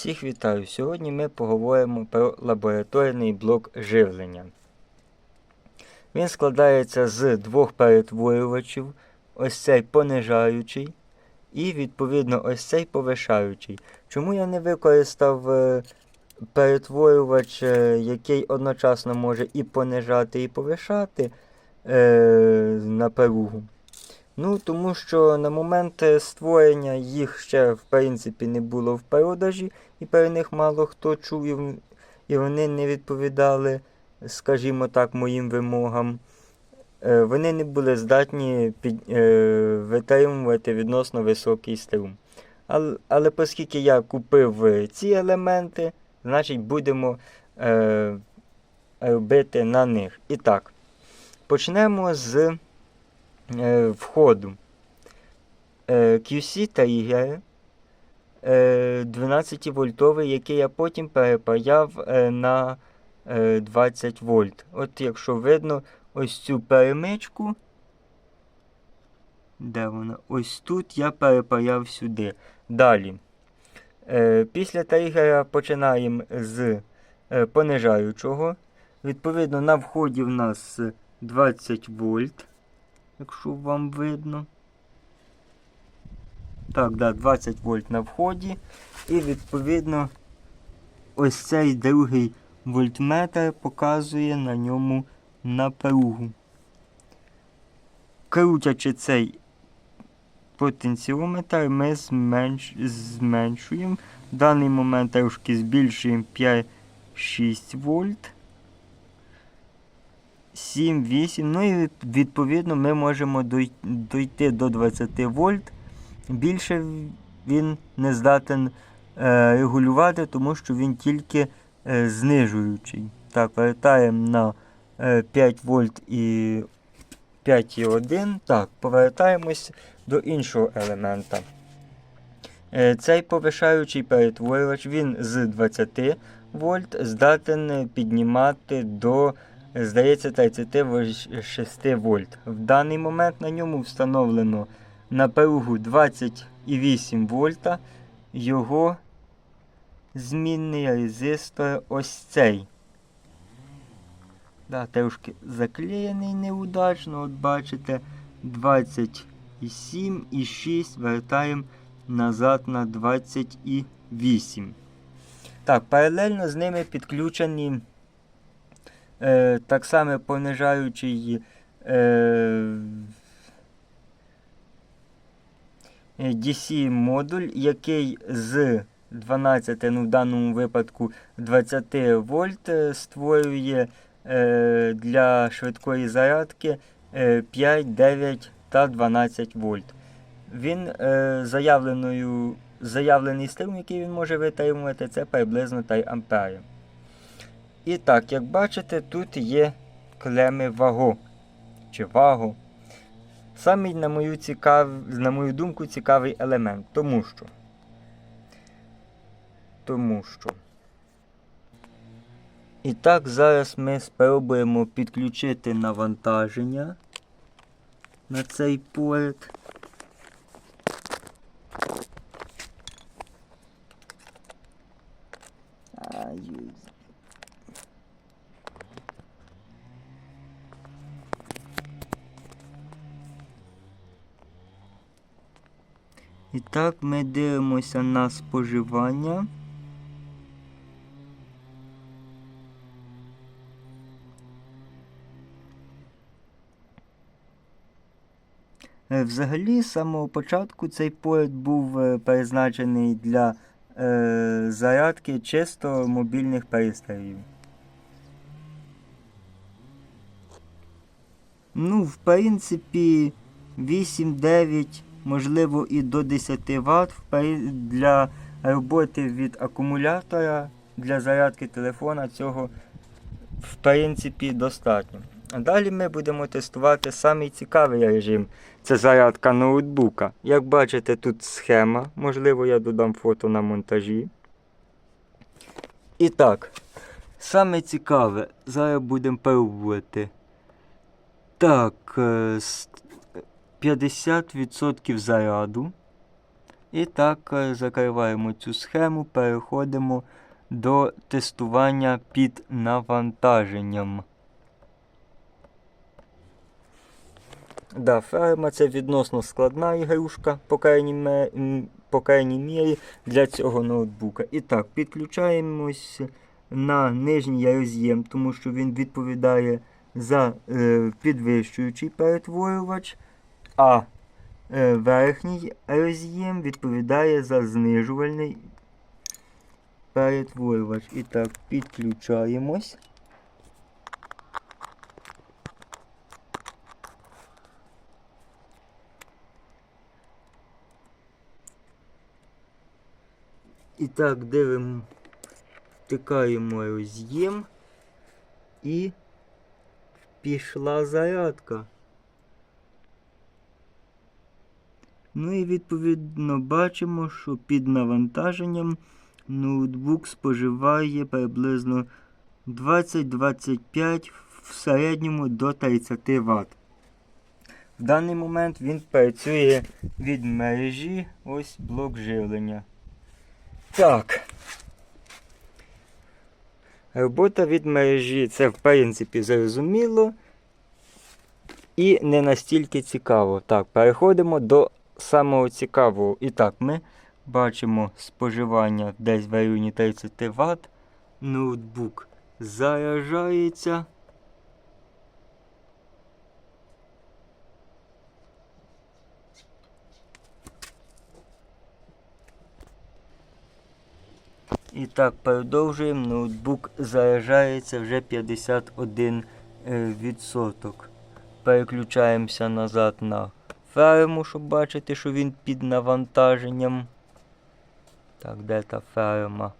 Всіх вітаю! Сьогодні ми поговоримо про лабораторний блок живлення. Він складається з двох перетворювачів, ось цей понижаючий і, відповідно, ось цей повишаючий. Чому я не використав е, перетворювач, е, який одночасно може і понижати, і повишати е, напругу? Ну, тому що на момент е, створення їх ще в принципі не було в продажі, і про них мало хто чув, і вони не відповідали, скажімо так, моїм вимогам. Е, Вони не були здатні під, е, витримувати відносно високий струм. Але, але оскільки я купив е, ці елементи, значить будемо е, робити на них. І так, почнемо з входу. Е, QC тригер е, 12 вольтовий, який я потім перепаяв е, на е, 20 вольт. От якщо видно ось цю перемичку, де вона? Ось тут я перепаяв сюди. Далі. Е, після тригера починаємо з е, понижаючого. Відповідно, на вході в нас 20 вольт якщо вам видно. Так, да, 20 вольт на вході. І відповідно ось цей другий вольтметр показує на ньому напругу. Крутячи цей потенціометр, ми зменш... зменшуємо. В даний момент трошки збільшуємо 5-6 вольт. 7, 8. Ну і відповідно ми можемо дой- дойти до 20 вольт. Більше він не здатен е, регулювати, тому що він тільки е, знижуючий. Так, вертаємо на е, 5 вольт і 5,1. Так, повертаємось до іншого елемента. Е, Цей повишаючий перетворювач він з 20 вольт здатен піднімати до здається, 36 вольт. В даний момент на ньому встановлено на напругу 28 вольта. Його змінний резистор ось цей. Да, трошки заклеєний неудачно, от бачите, 27 і 6 вертаємо назад на 28. Так, паралельно з ними підключені е, так само понижаючий е, DC модуль, який з 12, ну в даному випадку 20 вольт е, створює е, для швидкої зарядки е, 5, 9 та 12 вольт. Він е, заявленою, заявлений струм, який він може витримувати, це приблизно 3 ампери. І так, як бачите, тут є клеми ваго чи ваго. Самий, на мою, цікав... на мою думку, цікавий елемент. Тому що. Тому що. І так, зараз ми спробуємо підключити навантаження на цей порт. І так ми дивимося на споживання. Е, Взагалі, з самого початку цей порт був е, призначений для е, зарядки чисто мобільних пристроїв. Ну, в принципі, 8-9 можливо і до 10 Вт для роботи від акумулятора для зарядки телефона цього в принципі достатньо. Далі ми будемо тестувати самий цікавий режим це зарядка ноутбука. Як бачите, тут схема, можливо, я додам фото на монтажі. І так, саме цікаве, зараз будемо пробувати. Так, е, 50% заряду. І так е, закриваємо цю схему, переходимо до тестування під навантаженням. Да, ферма це відносно складна ігрушка, по крайній, по крайній мірі для цього ноутбука. І так, підключаємось на нижній роз'єм, тому що він відповідає за е, підвищуючий перетворювач, а е, верхній роз'єм відповідає за знижувальний перетворювач. І так, підключаємось. І так, дивимо, втикаємо роз'єм і пішла зарядка. Ну і відповідно бачимо, що під навантаженням ноутбук споживає приблизно 20-25 в середньому до 30 Вт. В даний момент він працює від мережі, ось блок живлення. Так. Робота від мережі це в принципі зрозуміло і не настільки цікаво. Так, переходимо до самого цікавого. І так, ми бачимо споживання десь в районі 30 Вт. Ноутбук заряджається. І так, продовжуємо. Ноутбук заряджається вже 51%. е. Переключаємося назад на ферму, щоб бачити, що він під навантаженням. Так, де та ферма?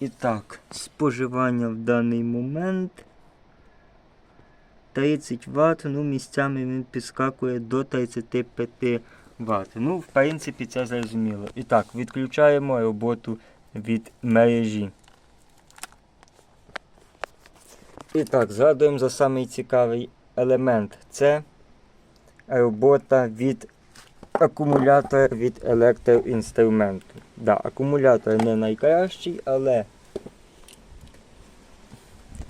І так, споживання в даний момент 30 Вт, ну місцями він підскакує до 35 Вт. Ну, в принципі, це зрозуміло. І так, відключаємо роботу від мережі. І так, згадуємо за самий цікавий елемент. Це робота від акумулятора від електроінструменту. Да, акумулятор не найкращий, але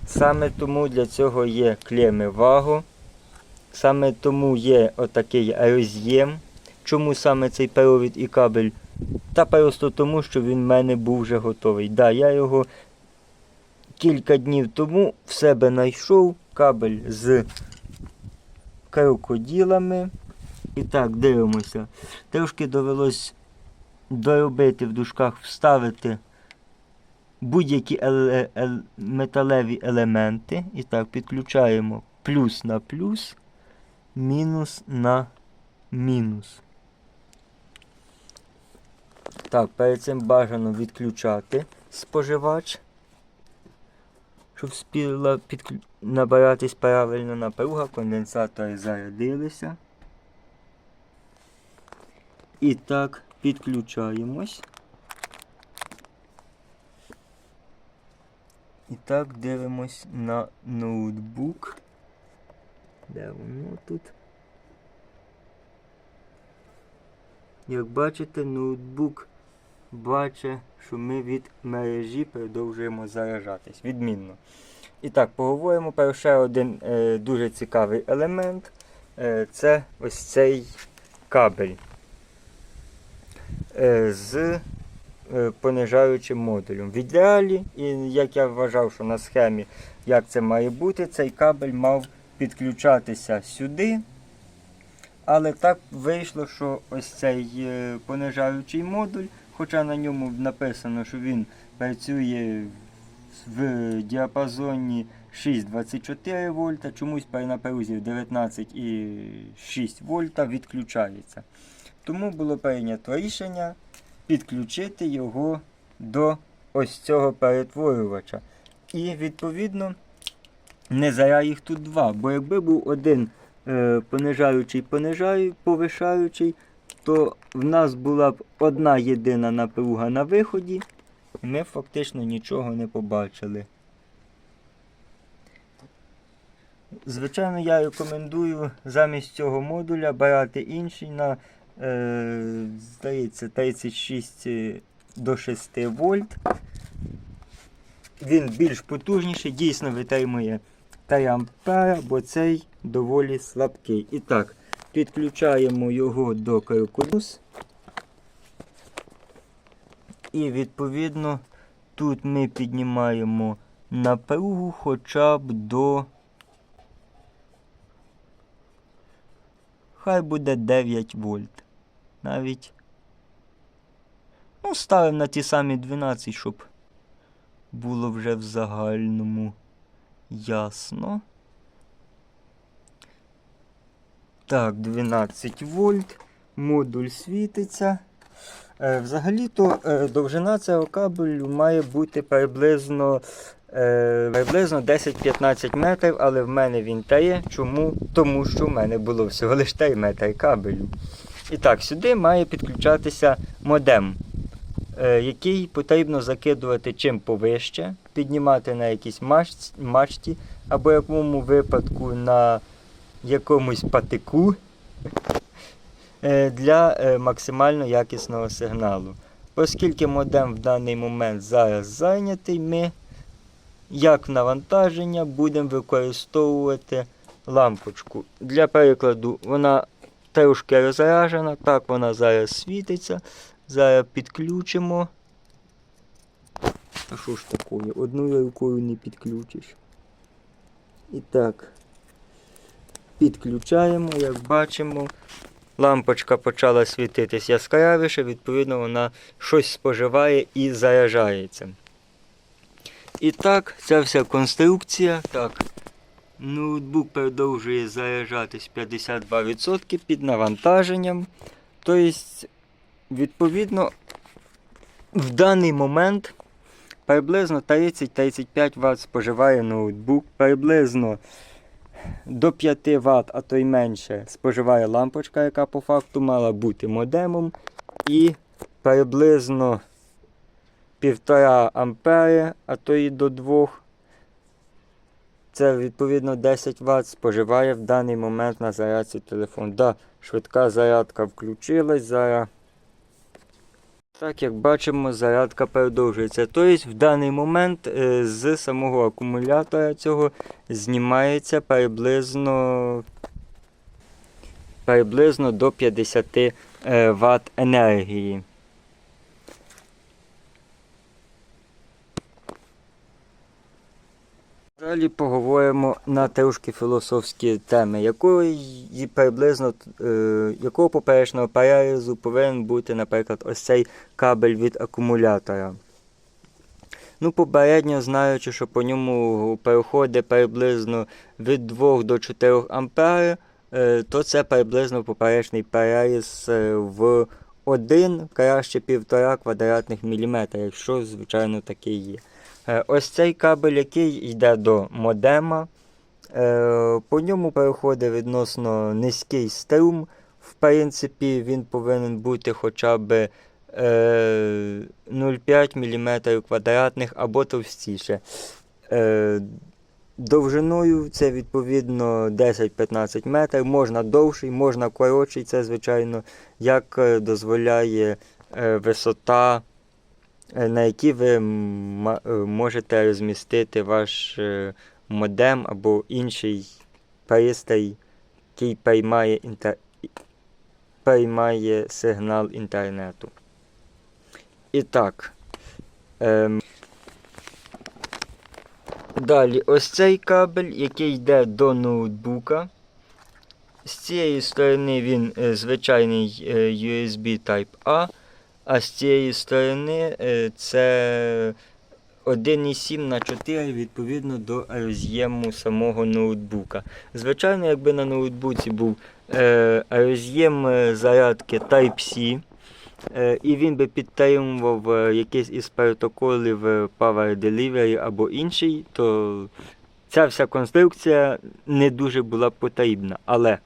саме тому для цього є клеми вагу. Саме тому є отакий роз'єм. Чому саме цей провід і кабель? Та просто тому, що він в мене був вже готовий. Да, я його кілька днів тому в себе знайшов кабель з крокоділами. І так, дивимося. Трошки довелось доробити в дужках, вставити будь-які еле- ел- металеві елементи. І так, підключаємо плюс на плюс, мінус на мінус. Так, перед цим бажано відключати споживач, щоб спіла підклю... набиратись правильно напруга, конденсатори зарядилися. І так, підключаємось. І так дивимось на ноутбук. Де воно тут? Як бачите, ноутбук бачить, що ми від мережі продовжуємо заряджатись. Відмінно. І так, поговоримо про ще один е, дуже цікавий елемент. Е, це ось цей кабель е, з е, понижаючим модулем. В ідеалі, і як я вважав, що на схемі, як це має бути, цей кабель мав підключатися сюди. Але так вийшло, що ось цей е, понижаючий модуль, хоча на ньому написано, що він працює в діапазоні 6,24 вольта, чомусь при напрузі в 19,6 вольта відключається. Тому було прийнято рішення підключити його до ось цього перетворювача. І відповідно не зря їх тут два. Бо якби був один е, понижаючий, понижаю, повишаючий, то в нас була б одна єдина напруга на виході, і ми фактично нічого не побачили. Звичайно, я рекомендую замість цього модуля брати інший на, е, здається, 36 до 6 вольт. Він більш потужніший, дійсно витримує 3 ампера, бо цей доволі слабкий. І так, підключаємо його до Керкулус. І відповідно тут ми піднімаємо напругу хоча б до. Хай буде 9 вольт. Навіть. Ну, ставимо на ті самі 12, щоб було вже в загальному ясно. Так, 12 вольт. Модуль світиться. Е, Взагалі-то е, довжина цього кабелю має бути приблизно, е, приблизно 10-15 метрів, але в мене він тає. Чому? Тому що в мене було всього лише 3 метри кабелю. І так, сюди має підключатися модем, який потрібно закидувати чим повище, піднімати на якійсь мач- мачті, або в якому випадку на якомусь патику е, для е, максимально якісного сигналу. Оскільки модем в даний момент зараз зайнятий, ми як навантаження будемо використовувати лампочку. Для прикладу, вона трошки розряджена, так вона зараз світиться. Зараз підключимо. А що ж такое? Одною рукою не підключиш. І так, підключаємо, як бачимо. Лампочка почала світитись яскравіше, відповідно, вона щось споживає і заряджається. І так, ця вся конструкція. Так, ноутбук продовжує заряджатись 52% під навантаженням. Тобто, відповідно, в даний момент приблизно 30-35 Вт споживає ноутбук, приблизно до 5 Вт, а то й менше, споживає лампочка, яка по факту мала бути модемом. І приблизно 1,5 ампери, а то і до 2. Це відповідно 10 Вт споживає в даний момент на зарядці телефон. Да, швидка зарядка включилась зараз. Так, як бачимо, зарядка продовжується. Тобто в даний момент е, з самого акумулятора цього знімається приблизно, приблизно до 50 е, Вт енергії. Далі поговоримо на трошки філософські теми, якої приблизно, е, якого поперечного перерізу повинен бути, наприклад, ось цей кабель від акумулятора. Ну, попередньо знаючи, що по ньому переходить приблизно від 2 до 4 ампер, е, то це приблизно поперечний переріз е, в 1, краще 1,5 квадратних міліметра, якщо, звичайно, такий є. Е, Ось цей кабель, який йде до модема, е, по ньому переходить відносно низький струм. В принципі, він повинен бути хоча б е, 0,5 мм квадратних або товстіше. Е, Довжиною це відповідно 10-15 метрів, можна довший, можна коротший, це, звичайно, як е, дозволяє е, висота е, на якій ви е, можете розмістити ваш е, модем або інший пристрій, який приймає, інтер... приймає сигнал інтернету. І так. Ем... Далі, ось цей кабель, який йде до ноутбука. З цієї сторони він е, звичайний е, USB Type-A. А з цієї сторони е, це 1,7 на 4 відповідно до роз'єму самого ноутбука. Звичайно, якби на ноутбуці був е, роз'єм е, зарядки Type-C, і він би підтримував якийсь із протоколів Power Delivery або інший, то ця вся конструкція не дуже була потрібна. Але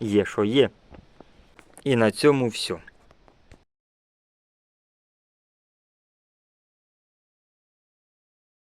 є, що є. І на цьому все.